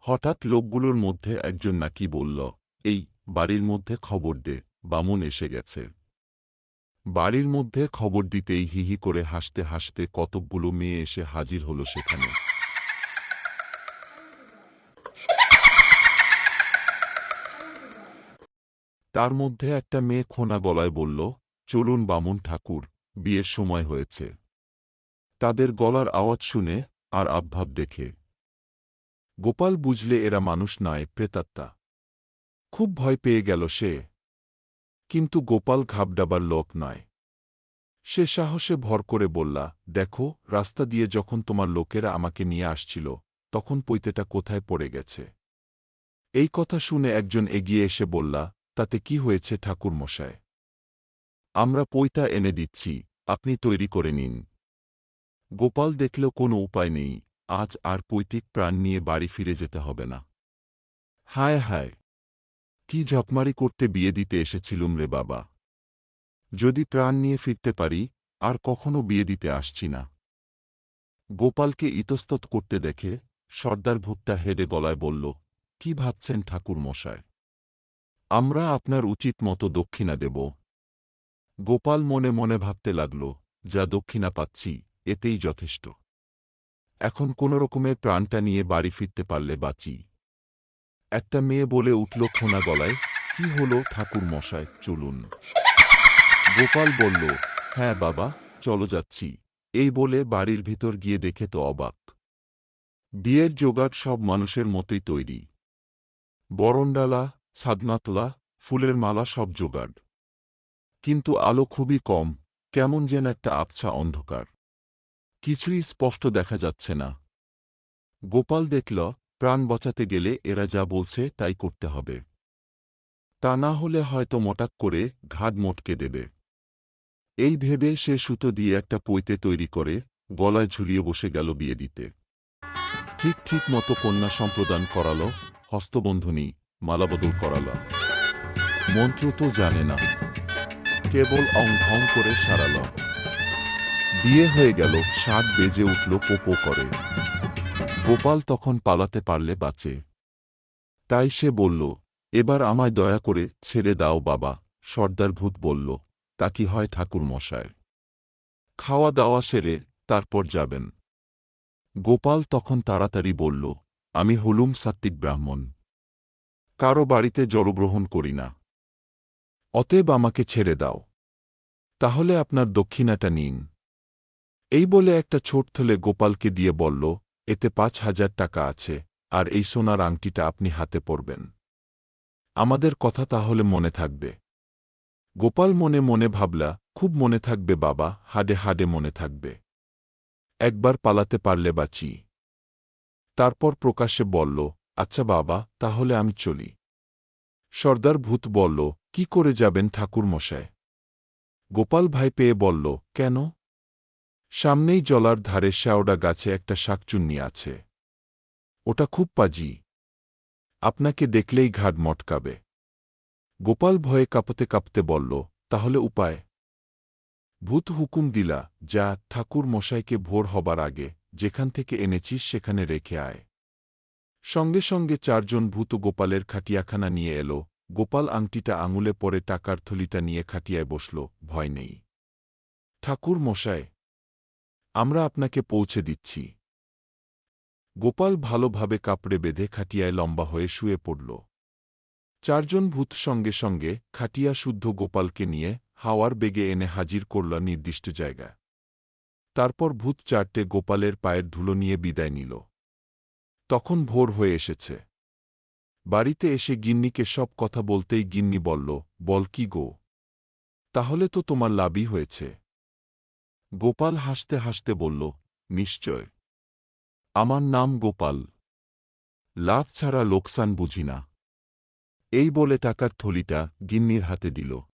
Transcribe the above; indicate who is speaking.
Speaker 1: হঠাৎ লোকগুলোর মধ্যে একজন নাকি বলল, এই, বাড়ির মধ্যে খবর দে, বামুন এসে গেছে। বাড়ির মধ্যে খবর দিতেই হিহি করে হাসতে হাসতে কতকগুলো মেয়ে এসে হাজির হল সেখানে। তার মধ্যে একটা মেয়ে খোনা গলায় বলল, চলুন বামুন ঠাকুর, বিয়ের সময় হয়েছে। তাদের গলার আওয়াজ শুনে আর আবভাব দেখে। গোপাল বুঝলে এরা মানুষ নয়, প্রেতাত্মা। খুব ভয় পেয়ে গেল সে। কিন্তু গোপাল ঘাবডাবার লোক নয়। সে সাহসে ভর করে বললা, দেখো, রাস্তা দিয়ে যখন তোমার লোকেরা আমাকে নিয়ে আসছিল, তখন পৈতেটা কোথায় পড়ে গেছে? এই কথা শুনে একজন এগিয়ে এসে বললা, তাতে কি হয়েছে ঠাকুরমশায়? আমরা পৈতা এনে দিচ্ছি, আপনি তৈরি করে নিন। গোপাল দেখল কোনো উপায় নেই। আজ আর পৈতৃক প্রাণ নিয়ে বাড়ি ফিরে যেতে হবে না। হায় হায়, কি ঝকমারি করতে বিয়ে দিতে এসেছিলুম রে বাবা। যদি প্রাণ নিয়ে ফিরতে পারি, আর কখনো বিয়ে দিতে আসছি না। গোপালকে ইতস্তত করতে দেখে সর্দার ভুট্টা হেডে গলায় বলল, কি ভাবছেন ঠাকুর মশায় আমরা আপনার উচিত মতো দক্ষিণা দেব। গোপাল মনে মনে ভাবতে লাগল, যা দক্ষিণা পাচ্ছি, এতেই যথেষ্ট। এখন কোন রকমের প্রাণটা নিয়ে বাড়ি ফিরতে পারলে বাঁচি। একটা মেয়ে বলে উঠল খোনা গলায়, কি হল ঠাকুর মশায়, চলুন। গোপাল বলল হ্যাঁ বাবা, চলো যাচ্ছি। এই বলে বাড়ির ভিতর গিয়ে দেখে তো অবাক। বিয়ের জোগাড় সব মানুষের মতোই তৈরি। বরণডালা, ছাদনাতলা, ফুলের মালা সব জোগাড়। কিন্তু আলো খুবই কম, কেমন যেন একটা আবছা অন্ধকার। কিছুই স্পষ্ট দেখা যাচ্ছে না। গোপাল দেখল, প্রাণ বাঁচাতে গেলে এরা যা বলছে তাই করতে হবে। তা না হলে হয়তো মোটাক করে ঘাট মোটকে দেবে। এই ভেবে সে সুতো দিয়ে একটা পৈতে তৈরি করে, গলায় ঝুলিয়ে বসে গেল বিয়ে দিতে। ঠিক ঠিক মতো কন্যা সম্প্রদান করাল, হস্তবন্ধনী, মালাবদল করাল। মন্ত্র তো জানে না। কেবল অং করে সারাল। বিয়ে হয়ে গেল, সাত বেজে উঠল, পোপো করে। গোপাল তখন পালাতে পারলে বাঁচে। তাই সে বলল, এবার আমায় দয়া করে ছেড়ে দাও বাবা। সর্দার ভূত বলল, তা কি হয় ঠাকুর মশায়? খাওয়া দাওয়া সেরে তারপর যাবেন। গোপাল তখন তাড়াতাড়ি বলল, আমি হলুম সাত্ত্বিক ব্রাহ্মণ। কারও বাড়িতে জলগ্রহণ করি না। অতএব আমাকে ছেড়ে দাও। তাহলে আপনার দক্ষিণাটা নিন। এই বলে একটা ছোট থলে গোপালকে দিয়ে বলল, এতে পাঁচ হাজার টাকা আছে, আর এই সোনার আংটিটা আপনি হাতে পরবেন। আমাদের কথা তাহলে মনে থাকবে গোপাল মনে মনে ভাবলা, খুব মনে থাকবে বাবা, হাডে হাডে মনে থাকবে। একবার পালাতে পারলে বাঁচি তারপর প্রকাশ্যে বলল আচ্ছা বাবা, তাহলে আমি চলি সর্দার ভূত বলল, কি করে যাবেন ঠাকুরমশায় গোপাল ভাই পেয়ে বলল, কেন? সামনেই জলার ধারে শ্যাওডা গাছে একটা শাকচুন্নি আছে। ওটা খুব পাজি। আপনাকে দেখলেই ঘাট মটকাবে। গোপাল ভয়ে কাঁপতে কাঁপতে বলল, তাহলে উপায়? ভূত হুকুম দিলা, যা ঠাকুর মশাইকে ভোর হবার আগে যেখান থেকে এনেছিস সেখানে রেখে আয়। সঙ্গে সঙ্গে চারজন ভূত গোপালের খাটিয়াখানা নিয়ে এলো। গোপাল আংটিটা আঙুলে পরে টাকার থলিটা নিয়ে খাটিয়ায় বসল, ভয় নেই। ঠাকুর মশায় আমরা আপনাকে পৌঁছে দিচ্ছি। গোপাল ভালোভাবে কাপড়ে বেঁধে খাটিয়ায় লম্বা হয়ে শুয়ে পড়ল। চারজন ভূত সঙ্গে সঙ্গে খাটিয়া শুদ্ধ গোপালকে নিয়ে হাওয়ার বেগে এনে হাজির করল নির্দিষ্ট জায়গা। তারপর ভূত চারটে গোপালের পায়ের ধুলো নিয়ে বিদায় নিল। তখন ভোর হয়ে এসেছে। বাড়িতে এসে গিন্নিকে সব কথা বলতেই গিন্নি বলল, বল কি গো? তাহলে তো তোমার লাভই হয়েছে। গোপাল হাসতে হাসতে বলল, নিশ্চয়। আমার নাম গোপাল। লাভ ছাড়া লোকসান বুঝি না। এই বলে টাকার থলিটা গিন্নির হাতে দিল।